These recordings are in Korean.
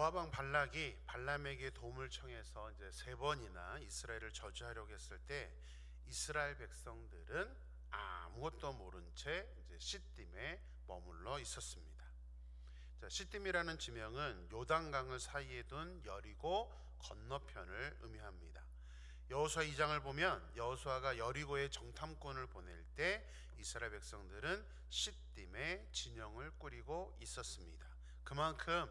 모압왕 발락이 발람에게 도움을 청해서 이제 세 번이나 이스라엘을 저주하려고 했을 때 이스라엘 백성들은 아무것도 모른 채 이제 시딤에 머물러 있었습니다. 자, 시딤이라는 지명은 요단강을 사이에 둔 여리고 건너편을 의미합니다. 여호수아 2장을 보면 여호수아가 여리고의 정탐꾼을 보낼 때 이스라엘 백성들은 시딤에 진영을 꾸리고 있었습니다. 그만큼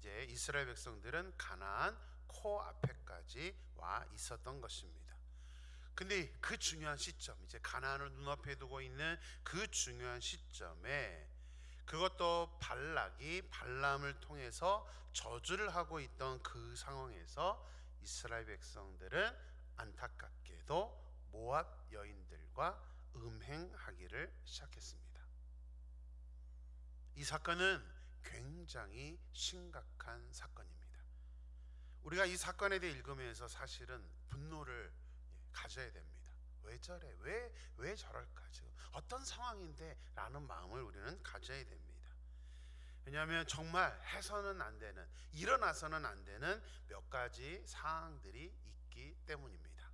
이제 이스라엘 백성들은 가나안 코 앞에까지 와 있었던 것입니다. 근데 그 중요한 시점, 이제 가나안을 눈앞에 두고 있는 그 중요한 시점에 그것도 발락이 발람을 통해서 저주를 하고 있던 그 상황에서 이스라엘 백성들은 안타깝게도 모압 여인들과 음행하기를 시작했습니다. 이 사건은 굉장히 심각한 사건입니다. 우리가 이 사건에 대해 읽으면서 사실은 분노를 예, 가져야 됩니다. 왜 저래? 왜, 왜 저럴까? 지금 어떤 상황인데? 라는 마음을 우리는 가져야 됩니다. 왜냐하면 정말 해서는 안 되는, 일어나서는 안 되는 몇 가지 사항들이 있기 때문입니다.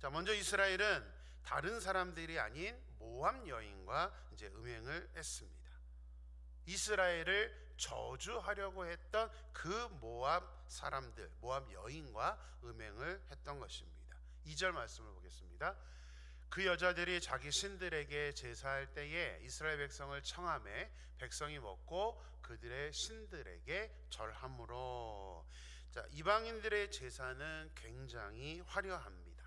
자, 먼저 이스라엘은 다른 사람들이 아닌 모함 여인과 이제 음행을 했습니다. 이스라엘을 저주하려고 했던 그 모압 사람들, 모압 여인과 음행을 했던 것입니다. 2절 말씀을 보겠습니다. 그 여자들이 자기 신들에게 제사할 때에 이스라엘 백성을 청함에 백성이 먹고 그들의 신들에게 절함으로 자 이방인들의 제사는 굉장히 화려합니다.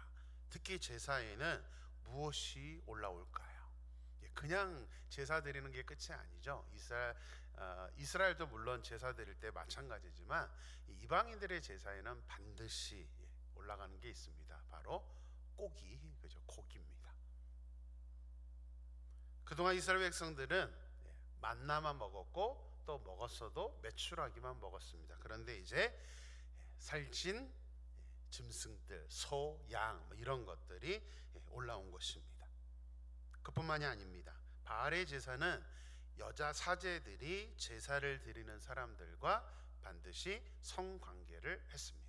특히 제사에는 무엇이 올라올까요? 예, 그냥 제사 드리는 게 끝이 아니죠. 이스라엘 어, 이스라엘도 물론 제사 드릴 때 마찬가지지만 이방인들의 제사에는 반드시 예, 올라가는 게 있습니다. 바로 고기, 그죠? 고기입니다. 그동안 이스라엘 백성들은 예, 만나만 먹었고 또 먹었어도 메추라기만 먹었습니다. 그런데 이제 예, 살찐 짐승들, 소, 양뭐 이런 것들이 올라온 것입니다. 그뿐만이 아닙니다. 바알의 제사는 여자 사제들이 제사를 드리는 사람들과 반드시 성관계를 했습니다.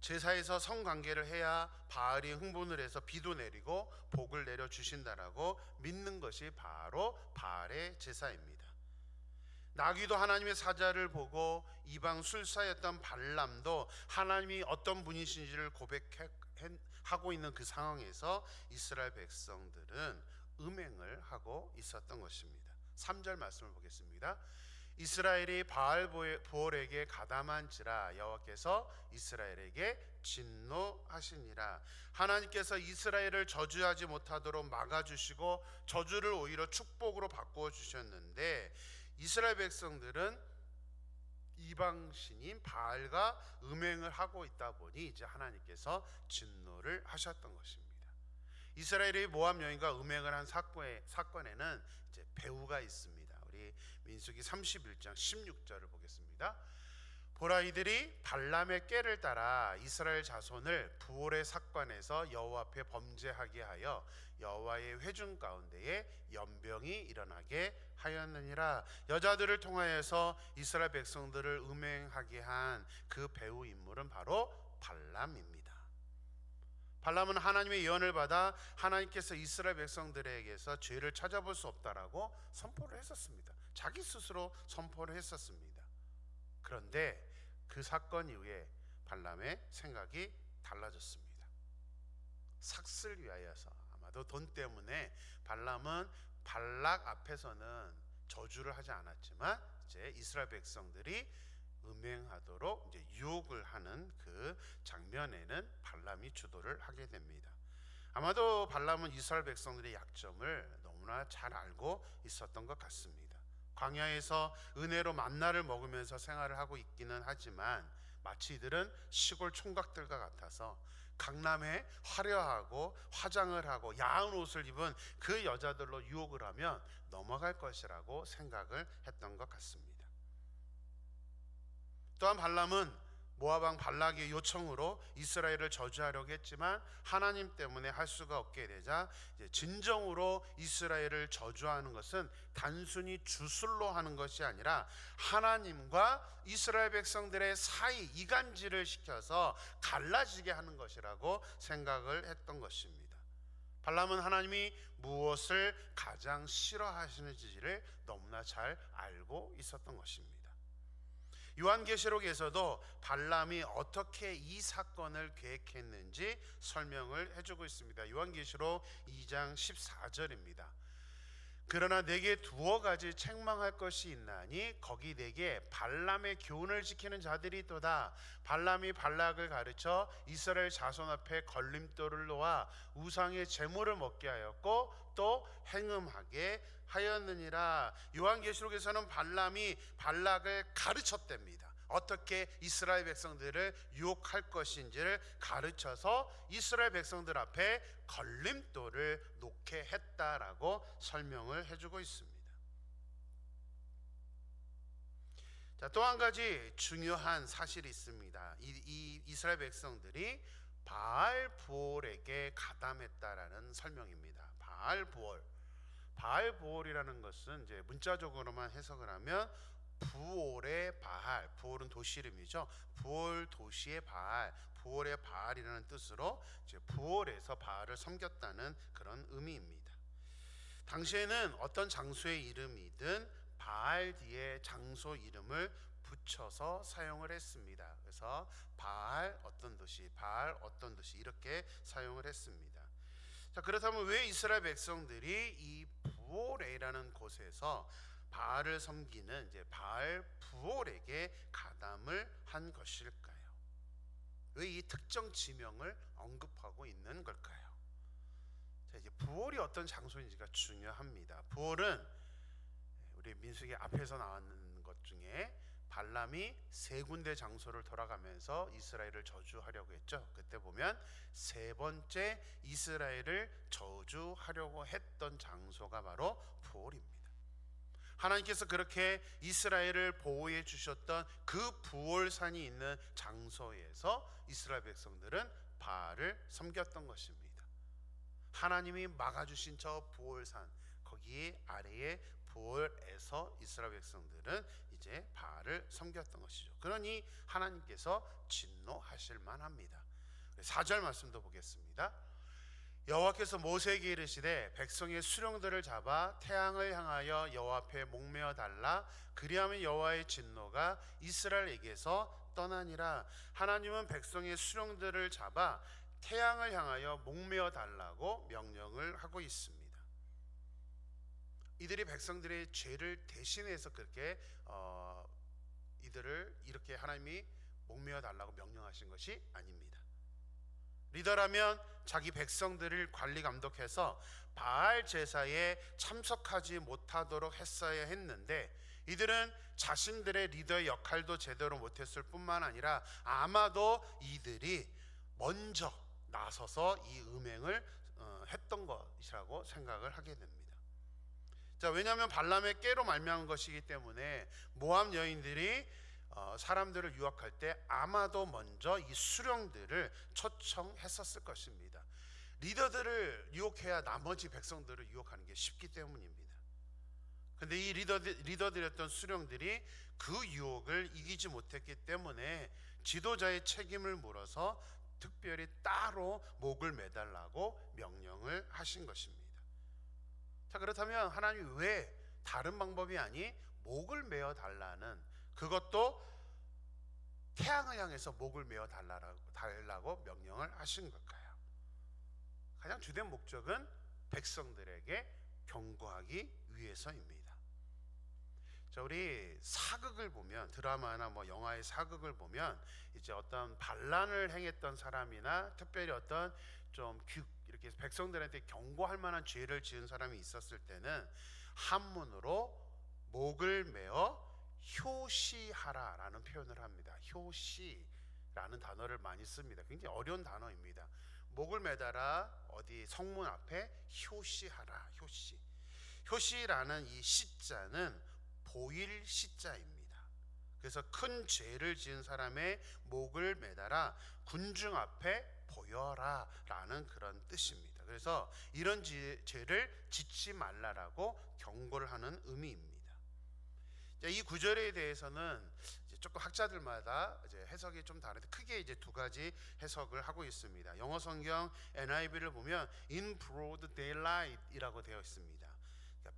제사에서 성관계를 해야 바알이 흥분을 해서 비도 내리고 복을 내려 주신다라고 믿는 것이 바로 바알의 제사입니다. 나귀도 하나님의 사자를 보고 이방 술사였던 발람도 하나님이 어떤 분이신지를 고백 하고 있는 그 상황에서 이스라엘 백성들은 음행을 하고 있었던 것입니다. 3절 말씀을 보겠습니다. 이스라엘이 바알 보올에게 가담한지라 여호와께서 이스라엘에게 진노하시니라 하나님께서 이스라엘을 저주하지 못하도록 막아주시고 저주를 오히려 축복으로 바꾸어 주셨는데 이스라엘 백성들은 이방 신인 바알과 음행을 하고 있다 보니 이제 하나님께서 진노를 하셨던 것입니다. 이스라엘의 모함 여인과 음행을 한 사건에, 사건에는 이제 배우가 있습니다. 우리 민수기 31장 16절을 보겠습니다. 보라 이들이 발람의 꾀를 따라 이스라엘 자손을 부올의 사관에서 여호와 앞에 범죄하게 하여 여호와의 회중 가운데에 연병이 일어나게 하였느니라 여자들을 통하여서 이스라엘 백성들을 음행하게 한 그 배우 인물은 바로 발람입니다. 발람은 하나님의 예언을 받아 하나님께서 이스라엘 백성들에게서 죄를 찾아볼 수 없다라고 선포를 했었습니다. 자기 스스로 선포를 했었습니다. 그런데 그 사건 이후에 발람의 생각이 달라졌습니다. 삭슬 위하여서 아마도 돈 때문에 발람은 발락 앞에서는 저주를 하지 않았지만 이제 이스라엘 백성들이 음행하도록 이제 유혹을 하는 그 장면에는 발람이 주도를 하게 됩니다. 아마도 발람은 이스라엘 백성들의 약점을 너무나 잘 알고 있었던 것 같습니다. 광야에서 은혜로 만나를 먹으면서 생활을 하고 있기는 하지만 마치 이들은 시골 총각들과 같아서 강남에 화려하고 화장을 하고 야한 옷을 입은 그 여자들로 유혹을 하면 넘어갈 것이라고 생각을 했던 것 같습니다. 또한 발람은 왕 발락의 요청으로 이스라엘을 저주하려고 했지만 하나님 때문에 할 수가 없게 되자 진정으로 이스라엘을 저주하는 것은 단순히 주술로 하는 것이 아니라 하나님과 이스라엘 백성들의 사이 이간질을 시켜서 갈라지게 하는 것이라고 생각을 했던 것입니다. 발람은 하나님이 무엇을 가장 싫어하시는지를 너무나 잘 알고 있었던 것입니다. 요한계시록에서도 발람이 어떻게 이 사건을 계획했는지 설명을 해주고 있습니다. 요한계시록 2장 14절입니다. 그러나 내게 두어 가지 책망할 것이 있나니 거기 내게 발람의 교훈을 지키는 자들이 있도다 발람이 발락을 가르쳐 이스라엘 자손 앞에 걸림돌을 놓아 우상의 제물을 먹게 하였고 또 행음하게 하였느니라 요한계시록에서는 발람이 발락을 가르쳤답니다 어떻게 이스라엘 백성들을 유혹할 것인지를 가르쳐서 이스라엘 백성들 앞에 걸림돌을 놓게 했다라고 설명을 해주고 있습니다. 자, 또 한 가지 중요한 사실이 있습니다. 이, 이 이스라엘 백성들이 바알 부올에게 가담했다라는 설명입니다. 바알 부올. 바알 부올이라는 것은 이제 문자적으로만 해석을 하면 부올의 바알, 부올은 도시 이름이죠. 부올 도시의 바알, 부올의 바알이라는 뜻으로 이제 부올에서 바알을 섬겼다는 그런 의미입니다. 당시에는 어떤 장소의 이름이든 바알 뒤에 장소 이름을 붙여서 사용을 했습니다. 그래서 바알 어떤 도시, 바알 어떤 도시 이렇게 사용을 했습니다. 자 그렇다면 왜 이스라엘 백성들이 이 부올이라는 곳에서 바알을 섬기는 이제 바알 부올에게 가담을 한 것일까요? 왜 이 특정 지명을 언급하고 있는 걸까요? 자 이제 부올이 어떤 장소인지가 중요합니다. 부올은 우리 민수기 앞에서 나왔는 것 중에 발람이 세 군데 장소를 돌아가면서 이스라엘을 저주하려고 했죠. 그때 보면 세 번째 이스라엘을 저주하려고 했던 장소가 바로 부올입니다. 하나님께서 그렇게 이스라엘을 보호해 주셨던 그 부올산이 있는 장소에서 이스라엘 백성들은 바알을 섬겼던 것입니다. 하나님이 막아주신 저 부올산 거기 아래에 부올에서 이스라엘 백성들은 이제 바알을 섬겼던 것이죠. 그러니 하나님께서 진노하실 만합니다. 4절 말씀도 보겠습니다. 여호와께서 모세에게 이르시되 백성의 수령들을 잡아 태양을 향하여 여호와 앞에 목매어 달라 그리하면 여호와의 진노가 이스라엘에게서 떠나니라 하나님은 백성의 수령들을 잡아 태양을 향하여 목매어 달라고 명령을 하고 있습니다. 이들이 백성들의 죄를 대신해서 그렇게 어, 이들을 이렇게 하나님이 목매어 달라고 명령하신 것이 아닙니다. 리더라면 자기 백성들을 관리 감독해서 바알 제사에 참석하지 못하도록 했어야 했는데 이들은 자신들의 리더의 역할도 제대로 못했을 뿐만 아니라 아마도 이들이 먼저 나서서 이 음행을 어, 했던 것이라고 생각을 하게 됩니다. 자, 왜냐하면 발람의 깨로 말미암은 것이기 때문에 모함 여인들이 어, 사람들을 유혹할 때 아마도 먼저 이 수령들을 초청했었을 것입니다. 리더들을 유혹해야 나머지 백성들을 유혹하는 게 쉽기 때문입니다. 근데 이 리더 리더들이었던 수령들이 그 유혹을 이기지 못했기 때문에 지도자의 책임을 물어서 특별히 따로 목을 매달라고 명령을 하신 것입니다. 자 그렇다면 하나님이 왜 다른 방법이 아니 목을 매어 달라는 그것도 태양을 향해서 목을 메어 달라고, 달라고 명령을 하신 걸까요? 가장 주된 목적은 백성들에게 경고하기 위해서입니다. 자, 우리 사극을 보면 드라마나 뭐 영화의 사극을 보면 이제 어떤 반란을 행했던 사람이나 특별히 어떤 좀 이렇게 백성들한테 경고할 만한 죄를 지은 사람이 있었을 때는 한문으로 목을 메어 효시하라라는 표현을 합니다. 효시라는 단어를 많이 씁니다. 굉장히 어려운 단어입니다. 목을 매달아 어디 성문 앞에 효시하라. 효시. 효시라는 이 시자는 보일 시자입니다. 그래서 큰 죄를 지은 사람의 목을 매달아 군중 앞에 보여라 라는 그런 뜻입니다. 그래서 이런 지- 죄를 짓지 말라라고 경고를 하는 의미입니다. 자, 이 구절에 대해서는 조금 학자들마다 해석이 좀 다른데 크게 이제 두 가지 해석을 하고 있습니다. 영어 성경 NIV를 보면 in broad daylight이라고 되어 있습니다.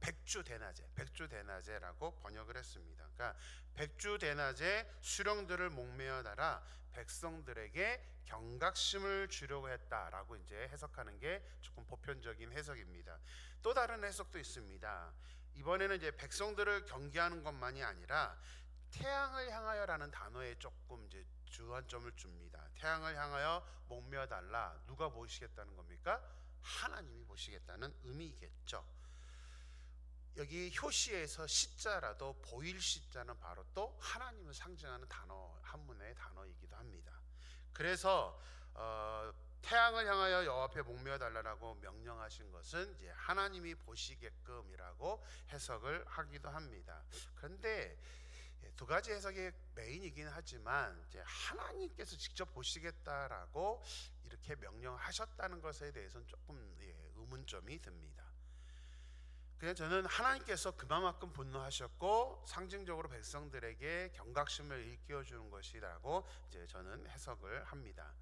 백주 대낮에, 백주 대낮에라고 번역을 했습니다. 그러니까 백주 대낮에 수령들을 목매어 달아 백성들에게 경각심을 주려고 했다라고 이제 해석하는 게 조금 보편적인 해석입니다. 또 다른 해석도 있습니다. 이번에는 이제 백성들을 경계하는 것만이 아니라 태양을 향하여라는 단어에 조금 이제 주안점을 줍니다. 태양을 향하여 목매어 달라. 누가 보시겠다는 겁니까? 하나님이 보시겠다는 의미겠죠. 여기 효시에서 시자라도 보일 시자는 바로 또 하나님을 상징하는 단어 한문의 단어이기도 합니다. 그래서 어, 태양을 향하여 여호와 앞에 목매어 달라라고 명령하신 것은 이제 하나님이 보시게끔이라고 해석을 하기도 합니다. 그런데 예, 두 가지 해석이 메인이긴 하지만 이제 하나님께서 직접 보시겠다라고 이렇게 명령하셨다는 것에 대해서는 조금 예, 의문점이 듭니다. 그냥 저는 하나님께서 그만큼 분노하셨고 상징적으로 백성들에게 경각심을 일깨워 주는 것이라고 이제 저는 해석을 합니다.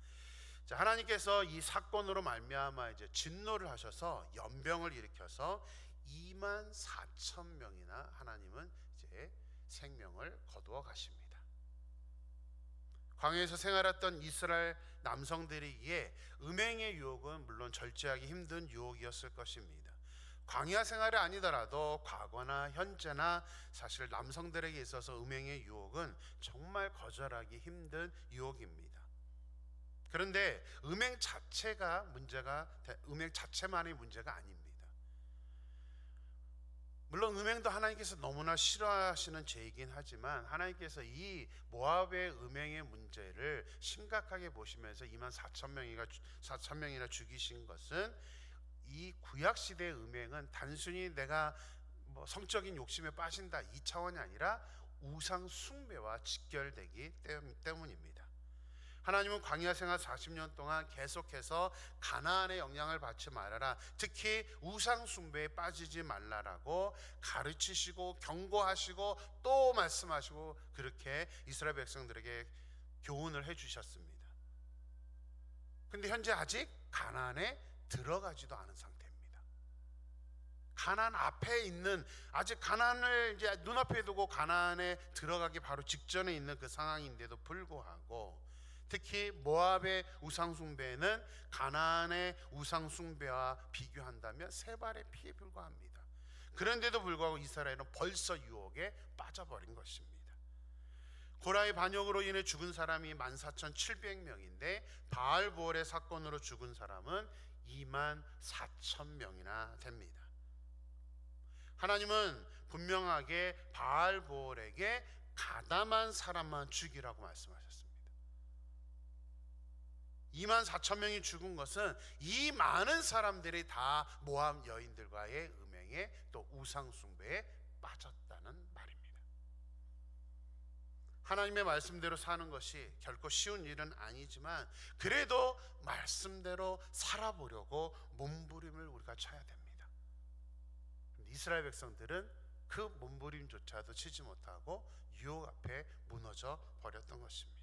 자, 하나님께서 이 사건으로 말미암아 이제 진노를 하셔서 연병을 일으켜서 2만 4천 명이나 하나님은 이제 생명을 거두어 가십니다. 광야에서 생활했던 이스라엘 남성들이기에 음행의 유혹은 물론 절제하기 힘든 유혹이었을 것입니다. 광야 생활이 아니더라도 과거나 현재나 사실 남성들에게 있어서 음행의 유혹은 정말 거절하기 힘든 유혹입니다. 그런데 음행 자체가 문제가 음행 자체만의 문제가 아닙니다. 물론 음행도 하나님께서 너무나 싫어하시는 죄이긴 하지만 하나님께서 이 모압의 음행의 문제를 심각하게 보시면서 2만 4천 명이나 4천 명이나 죽이신 것은 이 구약 시대의 음행은 단순히 내가 뭐 성적인 욕심에 빠진다 이 차원이 아니라 우상 숭배와 직결되기 때문입니다. 하나님은 광야 생활 40년 동안 계속해서 가나안의 영향을 받지 말아라. 특히 우상 숭배에 빠지지 말라라고 가르치시고 경고하시고 또 말씀하시고 그렇게 이스라엘 백성들에게 교훈을 해 주셨습니다. 근데 현재 아직 가나안에 들어가지도 않은 상태입니다. 가난 앞에 있는 아직 가난을 이제 눈앞에 두고 가난에 들어가기 바로 직전에 있는 그 상황인데도 불구하고 특히 모압의 우상 숭배는 가나안의 우상 숭배와 비교한다면 세 발의 피에 불과합니다. 그런데도 불구하고 이스라엘은 벌써 유혹에 빠져버린 것입니다. 고라의 반역으로 인해 죽은 사람이 14,700명인데 바알보올의 사건으로 죽은 사람은 2만 4천 명이나 됩니다. 하나님은 분명하게 바알보올에게 가담한 사람만 죽이라고 말씀하셨습니다. 2만 4천 명이 죽은 것은 이 많은 사람들이 다 모함 여인들과의 음행에 또 우상 숭배에 말입니다. 하나님의 말씀대로 사는 것이 결코 쉬운 일은 아니지만 그래도 말씀대로 살아보려고 몸부림을 우리가 쳐야 됩니다. 이스라엘 백성들은 그 몸부림조차도 치지 못하고 유혹 앞에 무너져 버렸던 것입니다.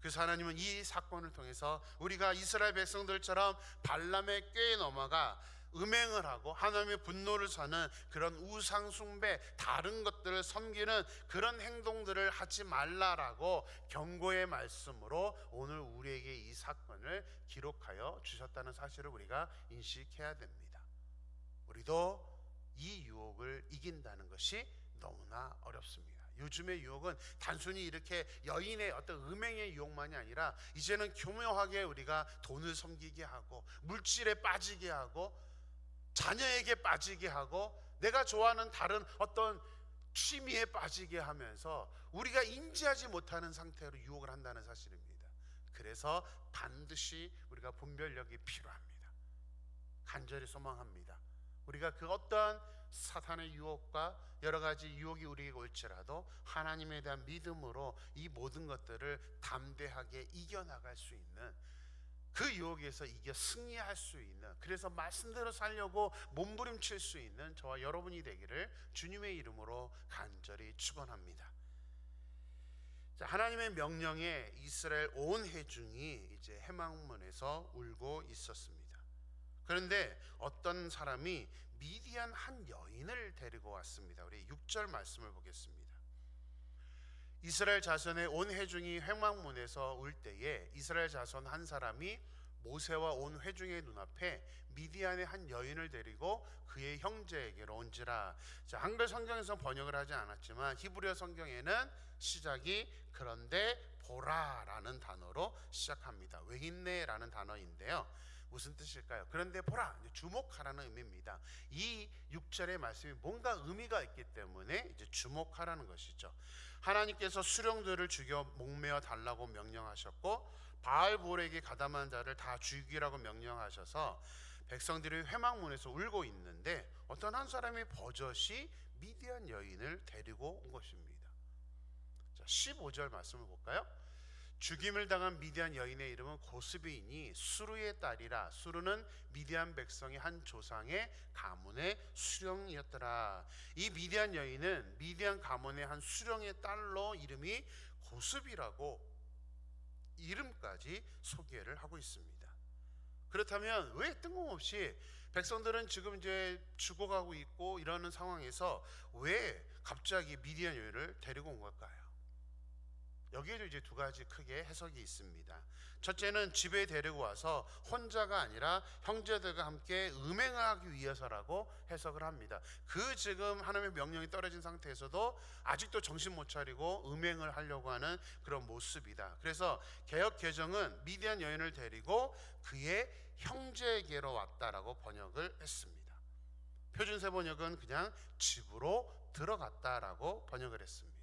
그래서 하나님은 이 사건을 통해서 우리가 이스라엘 백성들처럼 발람의 꾀에 넘어가 음행을 하고 하나님의 분노를 사는 그런 우상 숭배 다른 것들을 섬기는 그런 행동들을 하지 말라라고 경고의 말씀으로 오늘 우리에게 이 사건을 기록하여 주셨다는 사실을 우리가 인식해야 됩니다. 우리도 이 유혹을 이긴다는 것이 너무나 어렵습니다. 요즘의 유혹은 단순히 이렇게 여인의 어떤 음행의 유혹만이 아니라 이제는 교묘하게 우리가 돈을 섬기게 하고 물질에 빠지게 하고 자녀에게 빠지게 하고 내가 좋아하는 다른 어떤 취미에 빠지게 하면서 우리가 인지하지 못하는 상태로 유혹을 한다는 사실입니다. 그래서 반드시 우리가 분별력이 필요합니다. 간절히 소망합니다. 우리가 그 어떠한 사탄의 유혹과 여러 가지 유혹이 우리에게 올지라도 하나님에 대한 믿음으로 이 모든 것들을 담대하게 이겨나갈 수 있는 그 유혹에서 이겨 승리할 수 있는 그래서 말씀대로 살려고 몸부림칠 수 있는 저와 여러분이 되기를 주님의 이름으로 간절히 축원합니다. 자, 하나님의 명령에 이스라엘 온 회중이 이제 해망문에서 울고 있었습니다. 그런데 어떤 사람이 미디안 한 여인을 데리고 왔습니다. 우리 6절 말씀을 보겠습니다. 이스라엘 자손의 온 회중이 회망문에서 울 때에 이스라엘 자손 한 사람이 모세와 온 회중의 눈앞에 미디안의 한 여인을 데리고 그의 형제에게로 온지라. 자, 한글 성경에서 번역을 하지 않았지만 히브리어 성경에는 시작이 그런데 보라라는 단어로 시작합니다. 왜 있네라는 단어인데요. 무슨 뜻일까요? 그런데 보라 주목하라는 의미입니다. 이 6절의 말씀이 뭔가 의미가 있기 때문에 이제 주목하라는 것이죠. 하나님께서 수령들을 죽여 목매어 달라고 명령하셨고 바알볼에게 가담한 자를 다 죽이라고 명령하셔서 백성들이 회막문에서 울고 있는데 어떤 한 사람이 버젓이 미디안 여인을 데리고 온 것입니다. 자, 15절 말씀을 볼까요? 죽임을 당한 미디안 여인의 이름은 고스비이니 수르의 딸이라 수르는 미디안 백성의 한 조상의 가문의 수령이었더라. 이 미디안 여인은 미디안 가문의 한 수령의 딸로 이름이 고스비라고 이름까지 소개를 하고 있습니다. 그렇다면 왜 뜬금없이 백성들은 지금 이제 죽어가고 있고 이러는 상황에서 왜 갑자기 미디안 여인을 데리고 온 걸까요? 여기에도 이제 두 가지 크게 해석이 있습니다. 첫째는 집에 데리고 와서 혼자가 아니라 형제들과 함께 음행을 하기 위해서라고 해석을 합니다. 그 지금 하나님의 명령이 떨어진 상태에서도 아직도 정신 못 차리고 음행을 하려고 하는 그런 모습이다. 그래서 개혁 개정은 미디안 여인을 데리고 그의 형제에게로 왔다라고 번역을 했습니다. 표준세 번역은 그냥 집으로 들어갔다라고 번역을 했습니다.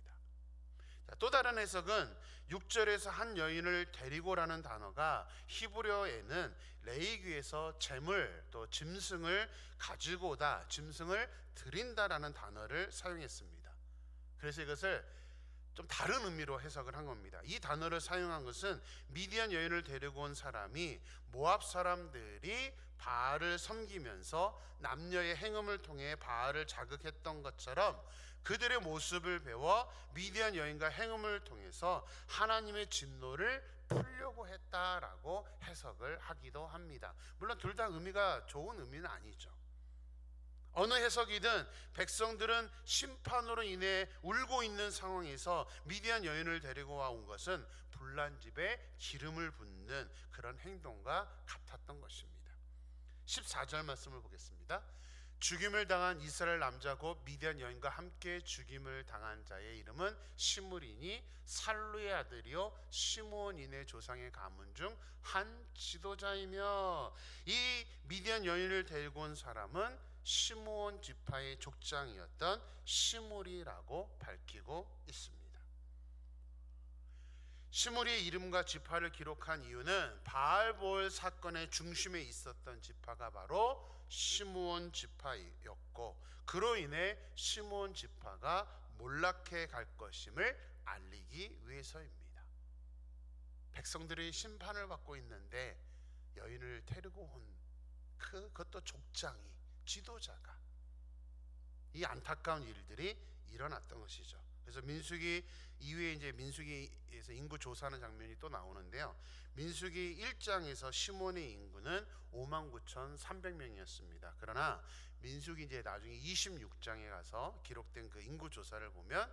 또 다른 해석은 6절에서 한 여인을 데리고라는 단어가 히브리어에는 레이기에서 재물 또 짐승을 가지고다 짐승을 드린다라는 단어를 사용했습니다. 그래서 이것을 좀 다른 의미로 해석을 한 겁니다. 이 단어를 사용한 것은 미디안 여인을 데리고 온 사람이 모압 사람들이 바알을 섬기면서 남녀의 행음을 통해 바알을 자극했던 것처럼 그들의 모습을 배워 미디안 여인과 행음을 통해서 하나님의 진노를 풀려고 했다라고 해석을 하기도 합니다. 물론 둘 다 의미가 좋은 의미는 아니죠. 어느 해석이든 백성들은 심판으로 인해 울고 있는 상황에서 미디안 여인을 데리고 와온 것은 불난 집에 기름을 붓는 그런 행동과 같았던 것입니다. 14절 말씀을 보겠습니다. 죽임을 당한 이스라엘 남자고 미디안 여인과 함께 죽임을 당한 자의 이름은 시므리니 살루의 아들이요 시므온인의 조상의 가문 중 한 지도자이며 이 미디안 여인을 데리고 온 사람은 시므온 지파의 족장이었던 시므리라고 밝히고 있습니다. 시므리의 이름과 지파를 기록한 이유는 바알볼 사건의 중심에 있었던 지파가 바로 시므온 지파였고 그로 인해 시므온 지파가 몰락해 갈 것임을 알리기 위해서입니다. 백성들이 심판을 받고 있는데 여인을 데리고 온 그, 그것도 족장이 지도자가 이 안타까운 일들이 일어났던 것이죠. 그래서 민수기 이후에 이제 민수기에서 인구 조사하는 장면이 또 나오는데요. 민수기 1장에서 시몬의 인구는 5만 9,300명이었습니다. 그러나 민수기 이제 나중에 26장에 가서 기록된 그 인구 조사를 보면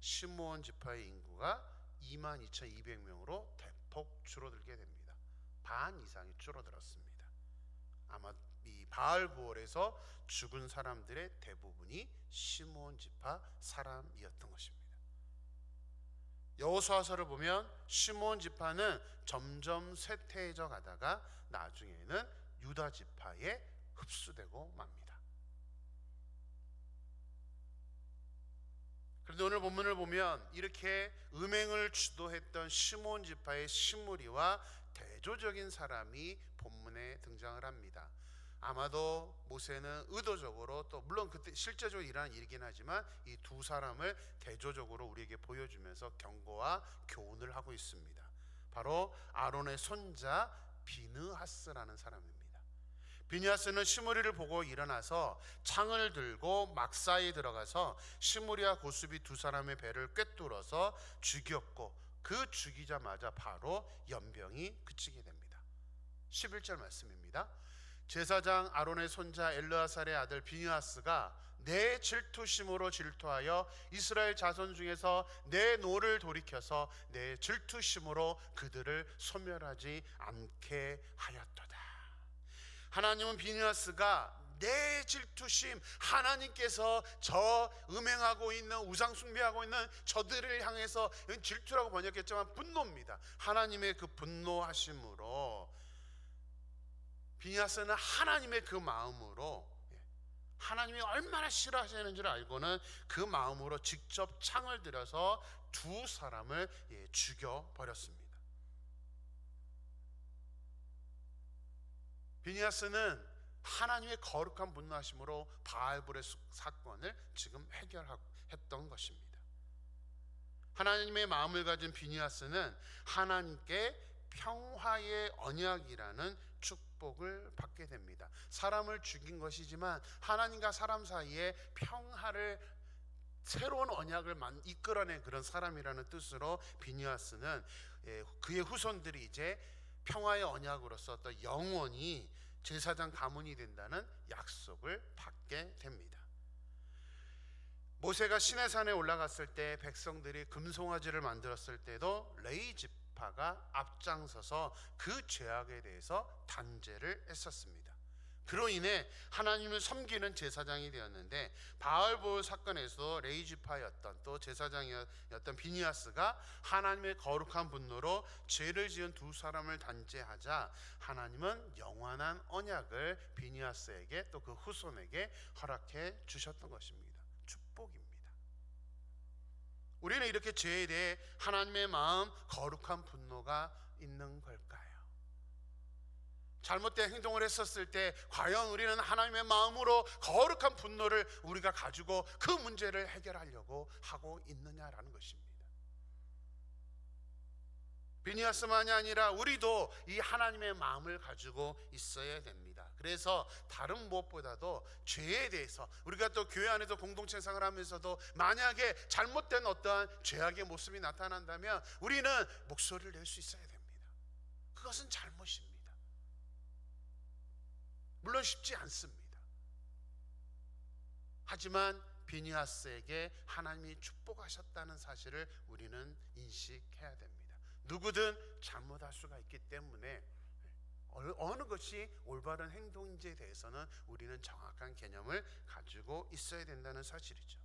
시몬 지파의 인구가 2만 2,200명으로 대폭 줄어들게 됩니다. 반 이상이 줄어들었습니다. 아마 이 바알부올에서 죽은 사람들의 대부분이 시몬 지파 사람이었던 것입니다. 여호수아서를 보면 시몬 지파는 점점 쇠퇴해져 가다가 나중에는 유다 지파에 흡수되고 맙니다. 그런데 오늘 본문을 보면 이렇게 음행을 주도했던 시몬 지파의 시무리와 대조적인 사람이 본문에 등장을 합니다. 아마도 모세는 의도적으로 또 물론 그때 실제적으로 일어난 일이긴 하지만 이 두 사람을 대조적으로 우리에게 보여주면서 경고와 교훈을 하고 있습니다. 바로 아론의 손자 비느하스라는 사람입니다. 비느하스는 시므리를 보고 일어나서 창을 들고 막사에 들어가서 시므리와 고수비 두 사람의 배를 꿰뚫어서 죽였고 그 죽이자마자 바로 연병이 그치게 됩니다. 11절 말씀입니다. 제사장 아론의 손자 엘르아살의 아들 비니아스가 내 질투심으로 질투하여 이스라엘 자손 중에서 내 노를 돌이켜서 내 질투심으로 그들을 소멸하지 않게 하였도다. 하나님은 비니아스가 내 질투심 하나님께서 저 음행하고 있는 우상 숭배하고 있는 저들을 향해서 질투라고 번역했지만 분노입니다. 하나님의 그 분노하심으로 비니아스는 하나님의 그 마음으로 예, 하나님이 얼마나 싫어하시는지를 알고는 그 마음으로 직접 창을 들여서 두 사람을 예, 죽여 버렸습니다. 비니아스는 하나님의 거룩한 분노하심으로 바알불의 수- 사건을 지금 해결했던 것입니다. 하나님의 마음을 가진 비니아스는 하나님께 평화의 언약이라는 축복을 받게 됩니다. 사람을 죽인 것이지만 하나님과 사람 사이에 평화를 새로운 언약을 만- 이끌어낸 그런 사람이라는 뜻으로 비니아스는 예, 그의 후손들이 이제 평화의 언약으로서 또 영원히 제사장 가문이 된다는 약속을 받게 됩니다. 모세가 시내산에 올라갔을 때 백성들이 금송아지를 만들었을 때도 레이 지파가 앞장서서 그 죄악에 대해서 단죄를 했었습니다. 그로 인해 하나님을 섬기는 제사장이 되었는데 바알볼 사건에서 레이 지파였던 또 제사장이었던 비니아스가 하나님의 거룩한 분노로 죄를 지은 두 사람을 단죄하자 하나님은 영원한 언약을 비니아스에게 또 그 후손에게 허락해 주셨던 것입니다. 우리는 이렇게 죄에 대해 하나님의 마음 거룩한 분노가 있는 걸까요? 잘못된 행동을 했었을 때 과연 우리는 하나님의 마음으로 거룩한 분노를 우리가 가지고 그 문제를 해결하려고 하고 있느냐라는 것입니다. 비니아스만이 아니라 우리도 이 하나님의 마음을 가지고 있어야 됩니다. 그래서 다른 무엇보다도 죄에 대해서 우리가 또 교회 안에서 공동체 생활을 하면서도 만약에 잘못된 어떠한 죄악의 모습이 나타난다면 우리는 목소리를 낼 수 있어야 됩니다. 그것은 잘못입니다. 물론 쉽지 않습니다. 하지만 비니아스에게 하나님이 축복하셨다는 사실을 우리는 인식해야 됩니다. 누구든 잘못할 수가 있기 때문에 어느- 것이 올바른 행동인지에 대해서는 우리는 정확한 개념을 가지고 있어야 된다는 사실이죠.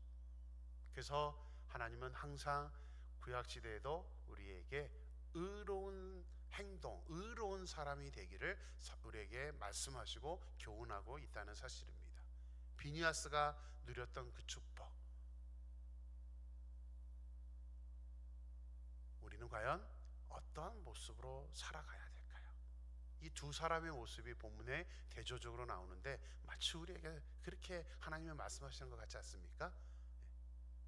그래서 하나님은 항상 구약 시대에도 우리에게 의로운 행동, 의로운 사람이 되기를 우리에게 말씀하시고 교훈하고 있다는 사실입니다. 비니아스가 누렸던 그 축복. 우리는 과연 어떠한 모습으로 살아가야? 이 두 사람의 모습이 본문에 대조적으로 나오는데 마치 우리에게 그렇게 하나님의 말씀하시는 것 같지 않습니까?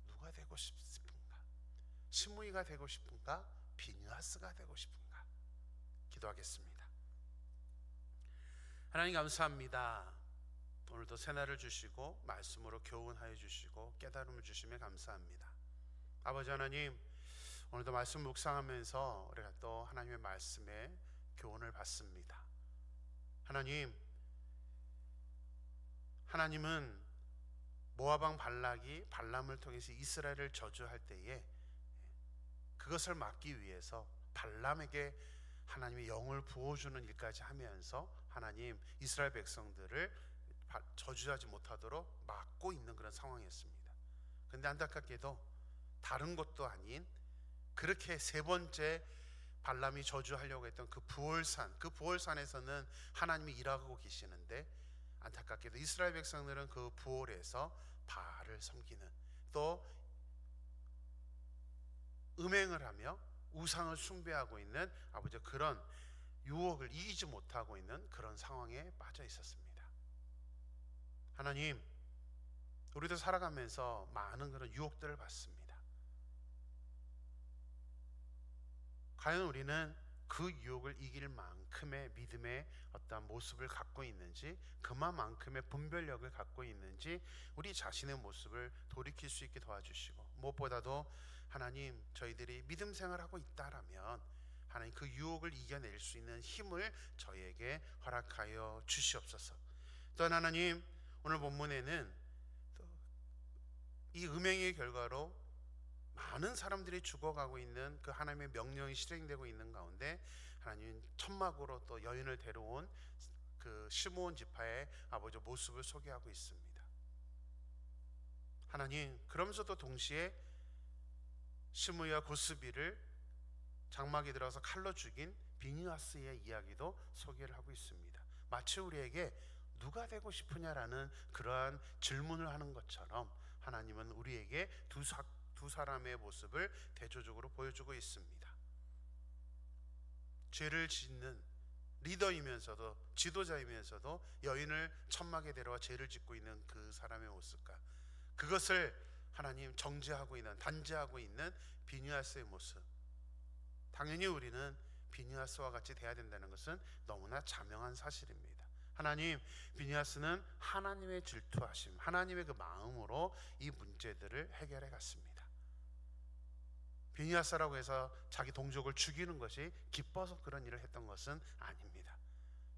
누가 되고 싶은가? 시므이가 되고 싶은가? 비니아스가 되고 싶은가? 기도하겠습니다. 하나님 감사합니다. 오늘도 새날을 주시고 말씀으로 교훈하여 주시고 깨달음을 주시며 감사합니다. 아버지 하나님 오늘도 말씀 묵상하면서 우리가 또 하나님의 말씀에 교훈을 받습니다. 하나님 하나님은 모아방 발락이 발람을 통해서 이스라엘을 저주할 때에 그것을 막기 위해서 발람에게 하나님의 영을 부어주는 일까지 하면서 하나님 이스라엘 백성들을 바- 저주하지 못하도록 막고 있는 그런 상황이었습니다. 근데 안타깝게도 다른 것도 아닌 그렇게 세 번째 발람이 저주하려고 했던 그 부월산, 그 부월산에서는 하나님이 일하고 계시는데 안타깝게도 이스라엘 백성들은 그 부월에서 바알을 섬기는 또 음행을 하며 우상을 숭배하고 있는 아버지 그런 유혹을 이기지 못하고 있는 그런 상황에 빠져 있었습니다. 하나님, 우리도 살아가면서 많은 그런 유혹들을 받습니다. 과연 우리는 그 유혹을 이길 만큼의 믿음의 어떤 모습을 갖고 있는지, 그만큼의 분별력을 갖고 있는지, 우리 자신의 모습을 돌이킬 수 있게 도와주시고, 무엇보다도 하나님, 저희들이 믿음 생활하고 있다라면, 하나님 그 유혹을 이겨낼 수 있는 힘을 저희에게 허락하여 주시옵소서. 또한 하나님, 오늘 본문에는 또이 음행의 결과로 많은 사람들이 죽어가고 있는 그 하나님의 명령이 실행되고 있는 가운데 하나님 천막으로 또 여인을 데려온 그 시므온 지파의 아버지 모습을 소개하고 있습니다. 하나님 그러면서도 동시에 시므야 고스비를 장막에 들어서 칼로 죽인 비니아스의 이야기도 소개를 하고 있습니다. 마치 우리에게 누가 되고 싶으냐라는 그러한 질문을 하는 것처럼 하나님은 우리에게 두, 사, 두 사람의 모습을 대조적으로 보여주고 있습니다. 죄를 짓는 리더이면서도 지도자이면서도 여인을 천막에 데려와 죄를 짓고 있는 그 사람의 모습과 그것을 하나님 정죄하고 있는 단죄하고 있는 비니아스의 모습. 당연히 우리는 비니아스와 같이 돼야 된다는 것은 너무나 자명한 사실입니다. 하나님, 비니아스는 하나님의 질투하심, 하나님의 그 마음으로 이 문제들을 해결해 갔습니다. 비니아스라고 해서 자기 동족을 죽이는 것이 기뻐서 그런 일을 했던 것은 아닙니다.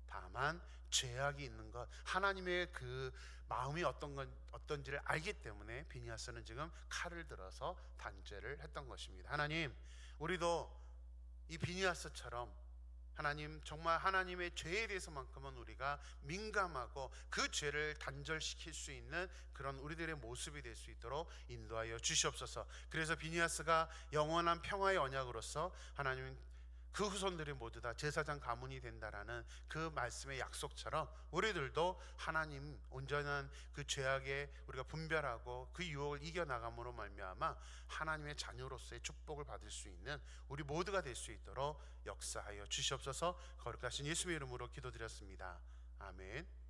다만 죄악이 있는 것, 하나님의 그 마음이 어떤 건 어떤지를 알기 때문에 비니아스는 지금 칼을 들어서 단죄를 했던 것입니다. 하나님, 우리도 이 비니아스처럼 하나님 정말 하나님의 죄에 대해서만큼은 우리가 민감하고 그 죄를 단절시킬 수 있는 그런 우리들의 모습이 될 수 있도록 인도하여 주시옵소서. 그래서 비니아스가 영원한 평화의 언약으로서 하나님 그 후손들이 모두 다 제사장 가문이 된다라는 그 말씀의 약속처럼 우리들도 하나님 온전한 그 죄악에 우리가 분별하고 그 유혹을 이겨 나감으로 말미암아 하나님의 자녀로서의 축복을 받을 수 있는 우리 모두가 될 수 있도록 역사하여 주시옵소서. 거룩하신 예수의 이름으로 기도드렸습니다. 아멘.